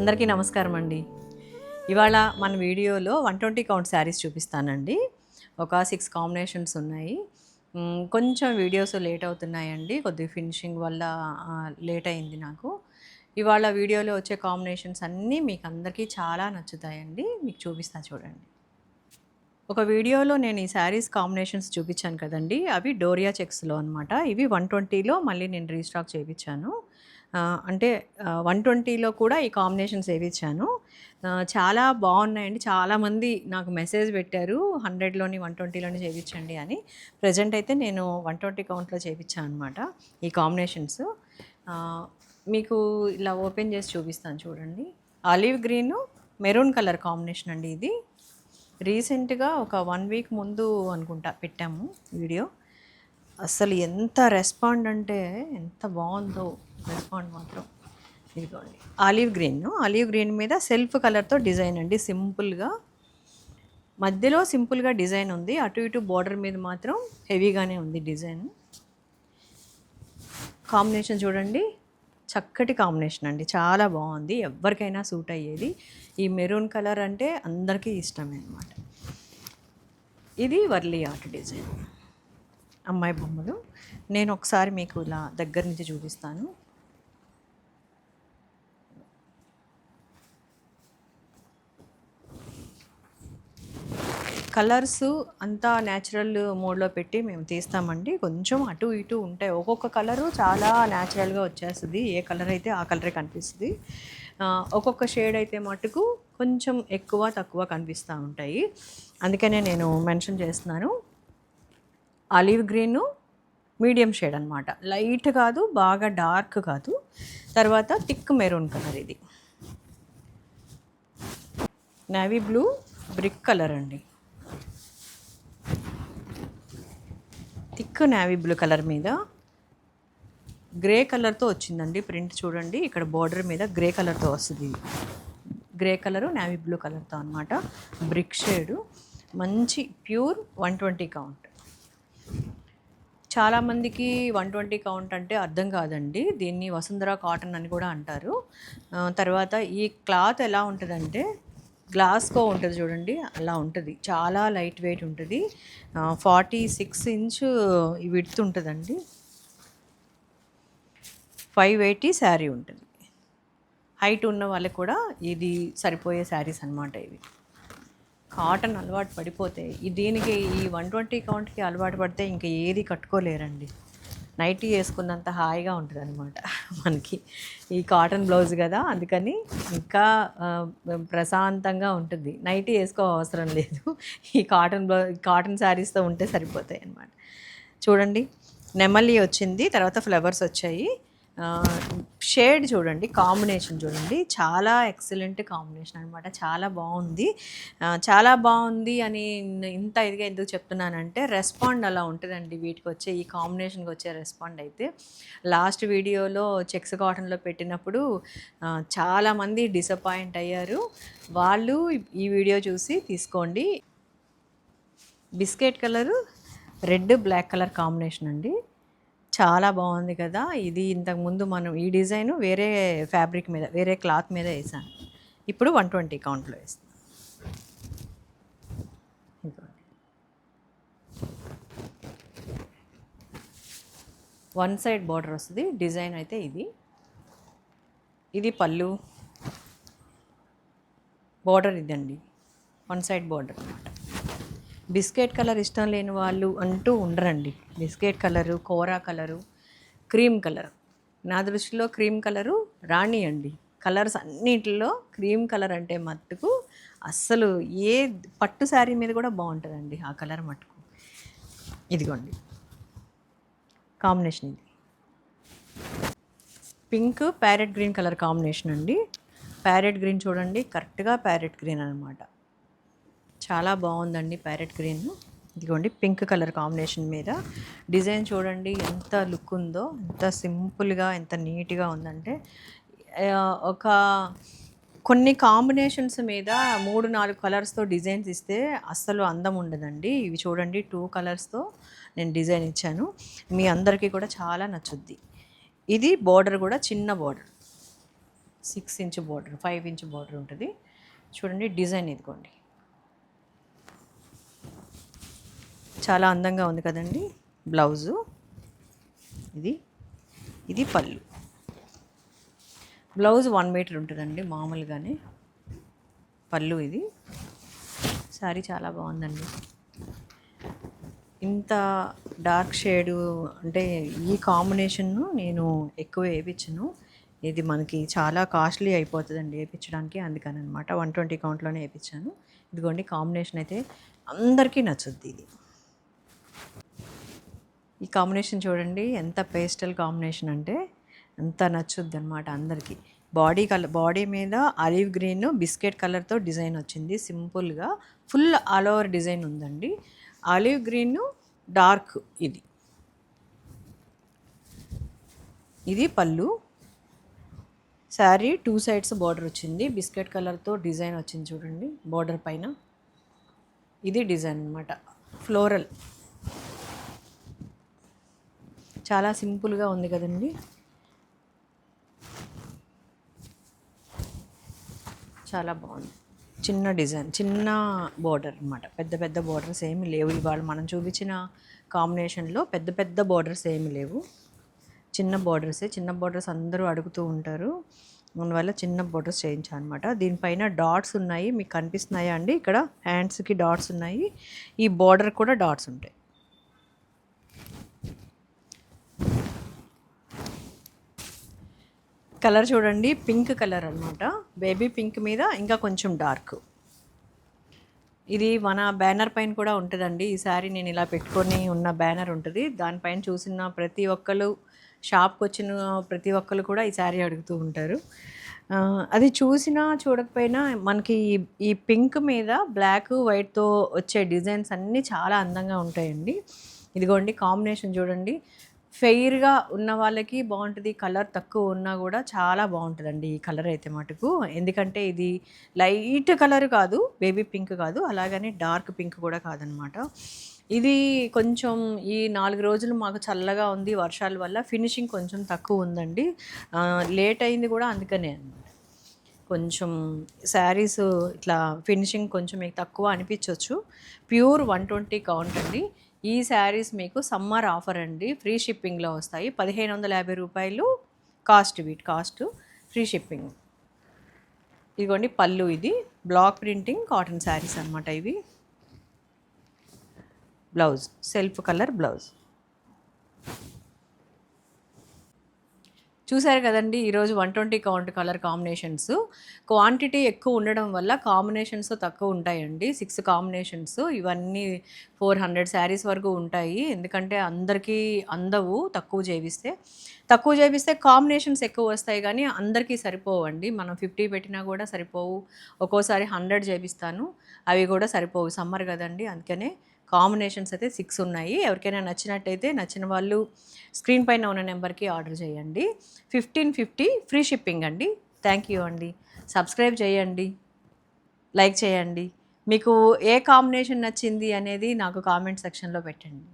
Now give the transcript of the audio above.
అందరికీ నమస్కారం అండి. ఇవాళ మన వీడియోలో వన్ ట్వంటీ కౌంట్ శారీస్ చూపిస్తానండి. ఒక సిక్స్ కాంబినేషన్స్ ఉన్నాయి. కొంచెం వీడియోస్ లేట్ అవుతున్నాయండి. కొద్ది ఫినిషింగ్ వల్ల లేట్ అయింది నాకు. ఇవాళ వీడియోలో వచ్చే కాంబినేషన్స్ అన్నీ మీకు అందరికీ చాలా నచ్చుతాయండి. మీకు చూపిస్తా చూడండి. ఒక వీడియోలో నేను ఈ శారీస్ కాంబినేషన్స్ చూపించాను కదండి. అవి డోరియా చెక్స్లో అనమాట ఇవి వన్ ట్వంటీలో మళ్ళీ నేను రీస్టాక్ చేయించాను. అంటే వన్ ట్వంటీలో కూడా ఈ కాంబినేషన్స్ వేయించాను చాలా బాగున్నాయండి. చాలామంది నాకు మెసేజ్ పెట్టారు హండ్రెడ్లోని వన్ ట్వంటీలోని చేయించండి అని. ప్రజెంట్ అయితే నేను వన్ ట్వంటీ కౌంట్లో చేయించాను అనమాట ఈ కాంబినేషన్స్. మీకు ఇలా ఓపెన్ చేసి చూపిస్తాను చూడండి. Olive green maroon colour combination అండి ఇది. రీసెంట్గా ఒక వన్ వీక్ ముందు అనుకుంటా పెట్టాము వీడియో. అసలు ఎంత రెస్పాండ్ అంటే ఎంత బాగుందో. రెస్పాండ్ మాత్రం. ఇదిగోండి. Olive green. ఆలివ్ గ్రీన్ మీద సెల్ఫ్ కలర్తో డిజైన్ అండి. సింపుల్గా మధ్యలో సింపుల్గా డిజైన్ ఉంది. అటు ఇటు బార్డర్ మీద మాత్రం హెవీగానే ఉంది డిజైన్. కాంబినేషన్ చూడండి. చక్కటి కాంబినేషన్ అండి. చాలా బాగుంది. ఎవరికైనా సూట్ అయ్యేది. ఈ మెరూన్ కలర్ అంటే అందరికీ ఇష్టమే అనమాట ఇది వర్లీ ఆర్ట్ డిజైన్. అమ్మాయి బొమ్మలు. నేను ఒకసారి మీకు ఇలా దగ్గర నుంచి చూపిస్తాను. కలర్స్ అంతా న్యాచురల్ మోడ్లో పెట్టి మేము తీస్తామండి. కొంచెం అటు ఇటు ఉంటాయి. ఒక్కొక్క కలరు చాలా న్యాచురల్గా వచ్చేస్తుంది. ఏ కలర్ అయితే ఆ కలరే కనిపిస్తుంది. ఒక్కొక్క షేడ్ అయితే మటుకు కొంచెం ఎక్కువ తక్కువ కనిపిస్తూ ఉంటాయి. అందుకనే నేను మెన్షన్ చేస్తున్నాను. ఆలివ్ గ్రీన్ మీడియం షేడ్ అనమాట లైట్ కాదు బాగా డార్క్ కాదు. తర్వాత థిక్ మెరూన్ కలర్ ఇది. నేవీ బ్లూ బ్రిక్ కలర్ అండి. థిక్ నావీ బ్లూ కలర్ మీద. గ్రే కలర్తో వచ్చిందండి ప్రింట్ చూడండి. ఇక్కడ బార్డర్ మీద గ్రే కలర్తో వస్తుంది. ఇది. గ్రే కలరు నావీ బ్లూ కలర్తో అనమాట బ్రిక్ షేడు. మంచి ప్యూర్ వన్ ట్వంటీ కౌంట్. చాలామందికి వన్ ట్వంటీ కౌంట్ అంటే అర్థం కాదండి. దీన్ని వసుంధర కాటన్ అని కూడా అంటారు. తర్వాత ఈ క్లాత్ ఎలా ఉంటుందంటే గ్లాస్కో ఉంటుంది చూడండి అలా ఉంటుంది. చాలా లైట్ వెయిట్ ఉంటుంది. ఫార్టీ సిక్స్ ఇంచ్ విడ్త్ ఉంటుందండి. ఫైవ్ ఎయిటీ శారీ ఉంటుంది. హైట్ ఉన్న వాళ్ళకి కూడా ఇది సరిపోయే శారీస్ అనమాట ఇవి. కాటన్ అలవాటు పడిపోతే దీనికి ఈ వన్ ట్వంటీ కౌంట్కి అలవాటు పడితే ఇంకా ఏది కట్టుకోలేరండి. నైటీ వేసుకున్నంత హాయిగా ఉంటుంది అనమాట మనకి. ఈ కాటన్ బ్లౌజ్ కదా అందుకని ఇంకా ప్రశాంతంగా ఉంటుంది. నైటీ వేసుకో అవసరం లేదు. ఈ కాటన్ బ్లౌజ్ కాటన్ శారీస్తో ఉంటే సరిపోతాయి అన్నమాట చూడండి నెమలి వచ్చింది తర్వాత ఫ్లవర్స్ వచ్చాయి. షేడ్ చూడండి కాంబినేషన్ చూడండి. చాలా ఎక్సలెంట్ కాంబినేషన్ అనమాట చాలా బాగుంది. చాలా బాగుంది అని ఇంత ఇదిగా ఎందుకు చెప్తున్నానంటే రెస్పాండ్ అలా ఉంటుందండి వీటికి వచ్చే ఈ కాంబినేషన్కి వచ్చే రెస్పాండ్ అయితే. లాస్ట్ వీడియోలో చెక్స్ కాటన్లో పెట్టినప్పుడు చాలామంది డిసప్పాయింట్ అయ్యారు. వాళ్ళు ఈ వీడియో చూసి తీసుకోండి. Biscuit colour red black colour combination అండి. చాలా బాగుంది కదా. ఇది ఇంతకుముందు మనం ఈ డిజైన్ వేరే ఫ్యాబ్రిక్ మీద వేరే క్లాత్ మీద వేసాను. ఇప్పుడు వన్ ట్వంటీ కౌంట్లో వేస్తాను వన్ సైడ్ బార్డర్ వస్తుంది. డిజైన్ అయితే ఇది. ఇది పళ్ళు. బార్డర్ ఇదండి. వన్ సైడ్ బార్డర్ అనమాట బిస్కెట్ కలర్ ఇష్టం లేని వాళ్ళు అంటూ ఉండరండి. బిస్కెట్ కలరు కోరా కలరు క్రీమ్ కలర్. నా దృష్టిలో క్రీమ్ కలరు రాణి అండి. కలర్స్ అన్నిటిలో క్రీమ్ కలర్ అంటే మట్టుకు అస్సలు ఏ పట్టు శారీ మీద కూడా బాగుంటుందండి ఆ కలర్ మట్టుకు. ఇదిగోండి. కాంబినేషన్ ఇది. Pink parrot green colour combination అండి. ప్యారెట్ గ్రీన్ చూడండి కరెక్ట్గా ప్యారెట్ గ్రీన్ అనమాట చాలా బాగుందండి ప్యారెట్ గ్రీన్. ఇదిగోండి పింక్ కలర్ కాంబినేషన్ మీద. డిజైన్ చూడండి ఎంత లుక్ ఉందో ఎంత సింపుల్గా ఎంత నీట్గా ఉందంటే ఒక కొన్ని కాంబినేషన్స్ మీద మూడు నాలుగు కలర్స్తో డిజైన్స్ ఇస్తే అస్సలు అందం ఉండదండి. ఇవి చూడండి టూ కలర్స్తో నేను డిజైన్ ఇచ్చాను. మీ అందరికీ కూడా చాలా నచ్చుద్ది. ఇది బోర్డర్ కూడా చిన్న border. Six inch border five inch border ఉంటుంది. చూడండి డిజైన్ ఇదిగోండి. చాలా అందంగా ఉంది కదండి. బ్లౌజు. ఇది. ఇది పళ్ళు. బ్లౌజ్ వన్ మీటర్ ఉంటుందండి మామూలుగానే. పళ్ళు ఇది. శారీ చాలా బాగుందండి. ఇంత డార్క్ షేడు అంటే ఈ కాంబినేషన్ను నేను ఎక్కువ వేయించను. ఇది మనకి చాలా కాస్ట్లీ అయిపోతుందండి వేయించడానికి అందుకని అనమాట వన్ ట్వంటీ కౌంట్లోనే వేయించాను. ఇదిగోండి కాంబినేషన్ అయితే అందరికీ నచ్చుద్ది ఇది. ఈ కాంబినేషన్ చూడండి ఎంత పేస్టల్ కాంబినేషన్ అంటే ఎంత నచ్చుద్ది అనమాట అందరికీ. బాడీ కలర్ బాడీ మీద ఆలివ్ గ్రీన్ బిస్కెట్ కలర్తో డిజైన్ వచ్చింది. సింపుల్గా ఫుల్ ఆల్ ఓవర్ డిజైన్ ఉందండి. ఆలివ్ గ్రీన్ డార్క్ ఇది. ఇది పళ్ళు. శారీ టూ సైడ్స్ బార్డర్ వచ్చింది. బిస్కెట్ కలర్తో డిజైన్ వచ్చింది చూడండి బార్డర్ పైన. ఇది డిజైన్ అనమాట ఫ్లోరల్. చాలా సింపుల్గా ఉంది కదండి. చాలా బాగుంది. చిన్న డిజైన్ చిన్న బోర్డర్ అనమాట పెద్ద పెద్ద బోర్డర్స్ ఏమి లేవు. ఇవాళ మనం చూపించిన కాంబినేషన్లో పెద్ద పెద్ద బోర్డర్స్ ఏమి లేవు. చిన్న బోర్డర్సే. చిన్న బోర్డర్స్ అందరూ అడుగుతూ ఉంటారు. అందువల్ల చిన్న బోర్డర్స్ చేయించాను అనమాట దీనిపైన డాట్స్ ఉన్నాయి. మీకు కనిపిస్తున్నాయా అండి? ఇక్కడ హ్యాండ్స్కి డాట్స్ ఉన్నాయి. ఈ బోర్డర్ కూడా డాట్స్ ఉంటాయి. కలర్ చూడండి పింక్ కలర్ అనమాట బేబీ పింక్ మీద ఇంకా కొంచెం డార్క్. ఇది మన బ్యానర్ పైన కూడా ఉంటుందండి. ఈ సారీ నేను ఇలా పెట్టుకొని ఉన్న బ్యానర్ ఉంటుంది. దానిపైన చూసిన ప్రతి ఒక్కరు షాప్కి వచ్చిన ప్రతి ఒక్కరు కూడా ఈ శారీ అడుగుతూ ఉంటారు. అది చూసినా చూడకపోయినా మనకి ఈ- ఈ పింక్ మీద బ్లాక్ వైట్తో వచ్చే డిజైన్స్ అన్నీ చాలా అందంగా ఉంటాయండి. ఇదిగోండి కాంబినేషన్ చూడండి. ఫెయిర్గా ఉన్న వాళ్ళకి బాగుంటుంది కలర్ తక్కువ ఉన్నా కూడా చాలా బాగుంటుందండి ఈ కలర్ అయితే మటుకు. ఎందుకంటే ఇది లైట్ కలర్ కాదు బేబీ పింక్ కాదు అలాగనే డార్క్ పింక్ కూడా కాదనమాట. ఇది కొంచెం ఈ నాలుగు రోజులు మాకు చల్లగా ఉంది వర్షాల వల్ల ఫినిషింగ్ కొంచెం తక్కువ ఉందండి. లేట్ అయింది కూడా అందుకనే అనమాట కొంచెం శారీస్ ఇట్లా ఫినిషింగ్ కొంచెం మీకు తక్కువ అనిపించవచ్చు ప్యూర్ వన్ ట్వంటీ కౌంట్ అండి. ఈ శారీస్ మీకు సమ్మర్ ఆఫర్ అండి. ఫ్రీ షిప్పింగ్లో వస్తాయి. పదిహేను వందల యాభై రూపాయలు కాస్ట్ వీటి కాస్ట్ ఫ్రీ షిప్పింగ్. ఇదిగోండి పళ్ళు ఇది. బ్లాక్ ప్రింటింగ్ కాటన్ శారీస్ అనమాట ఇవి. Blouse self colour blouse. చూసారు కదండి ఈరోజు one twenty count colour combinations. Quantity ఎక్కువ ఉండడం వల్ల కాంబినేషన్స్ తక్కువ ఉంటాయండి. సిక్స్ కాంబినేషన్స్ ఇవన్నీ ఫోర్ హండ్రెడ్ శారీస్ వరకు ఉంటాయి. ఎందుకంటే అందరికీ అందవు తక్కువ చేపిస్తే. తక్కువ చేపిస్తే కాంబినేషన్స్ ఎక్కువ వస్తాయి కానీ అందరికీ సరిపోవండి. మనం ఫిఫ్టీ పెట్టినా కూడా సరిపోవు. ఒక్కోసారి హండ్రెడ్ చేపిస్తాను అవి కూడా సరిపోవు. సమ్మర్ కదండి అందుకనే కాంబినేషన్స్ అయితే సిక్స్ ఉన్నాయి. ఎవరికైనా నచ్చినట్టయితే నచ్చిన వాళ్ళు స్క్రీన్ పైన ఉన్న నెంబర్కి ఆర్డర్ చేయండి. ఫిఫ్టీన్ ఫిఫ్టీ ఫ్రీ షిప్పింగ్ అండి. థ్యాంక్ యూ అండి. సబ్స్క్రైబ్ చేయండి. లైక్ చేయండి. మీకు ఏ కాంబినేషన్ నచ్చింది అనేది నాకు కామెంట్ సెక్షన్లో పెట్టండి.